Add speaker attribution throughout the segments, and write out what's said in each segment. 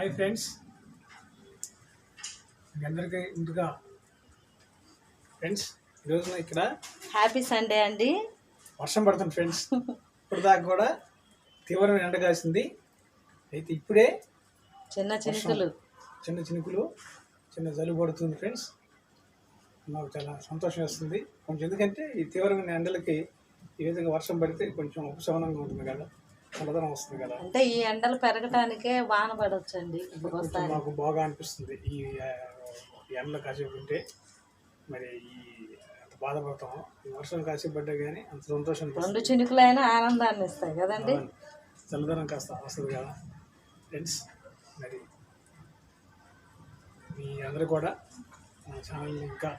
Speaker 1: Hi friends. మీ అందరికీ ముందుగా friends ఈరోజు ఇక్కడ
Speaker 2: హ్యాపీ సండే అండి.
Speaker 1: వర్షం పడుతుంది ఫ్రెండ్స్. ఇప్పుడు దాకా కూడా తీవ్రమైన ఎండ కాసింది. అయితే ఇప్పుడే
Speaker 2: చిన్న చినుకులు.
Speaker 1: చిన్న చినుకులు చిన్న జలుబు పడుతుంది ఫ్రెండ్స్. నాకు చాలా సంతోషం వేస్తుంది. కొంచెం ఎందుకంటే ఈ తీవ్రమైన ఎండలకి ఈ విధంగా వర్షం పడితే కొంచెం ఉపశమనంగా ఉంటుంది కదా. చల్లదనం వస్తుంది కదా.
Speaker 2: అంటే ఈ ఎండలు పెరగటానికే వాన పడవచ్చండి
Speaker 1: మాకు బాగా అనిపిస్తుంది ఈ ఎండలు కాసేపు ఉంటే మరి ఈ అంత బాధపడతాం. ఈ వర్షం కాసేపు పడ్డా కానీ అంత సంతోషం
Speaker 2: రెండు
Speaker 1: అనిపిస్తుంది
Speaker 2: చినుకులైనా ఆనందాన్ని ఇస్తాయి కదండి.
Speaker 1: చల్లదనం కాస్త వస్తుంది కదా. ఫ్రెండ్స్ మరి మీ అందరూ కూడా మన ఛానల్ని ఇంకా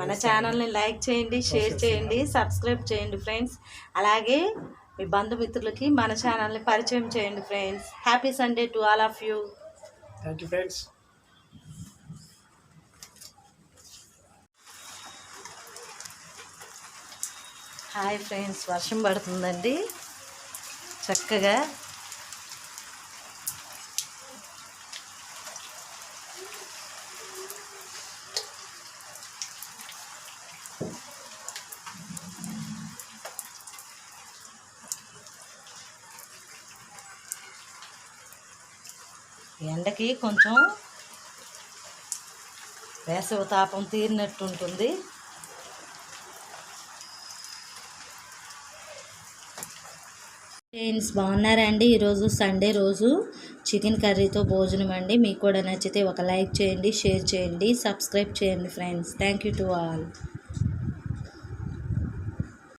Speaker 2: మన ఛానల్ని లైక్ చేయండి షేర్ చేయండి సబ్స్క్రైబ్ చేయండి ఫ్రెండ్స్. అలాగే మీ బంధుమిత్రులకి మన ఛానల్ని పరిచయం చేయండి friends. Happy Sunday to all of you.
Speaker 1: Thank you friends
Speaker 2: hi friends వర్షం పడుతుందండి. చక్కగా ఎండకి కొంచెం వేసవి తాపం తీరినట్టు ఉంటుంది ఫ్రెండ్స్ బాగున్నారా అండి ఈరోజు సండే రోజు చికెన్ కర్రీతో భోజనం అండి. మీకు కూడా నచ్చితే ఒక లైక్ చేయండి షేర్ చేయండి సబ్స్క్రైబ్ చేయండి friends. Thank you to all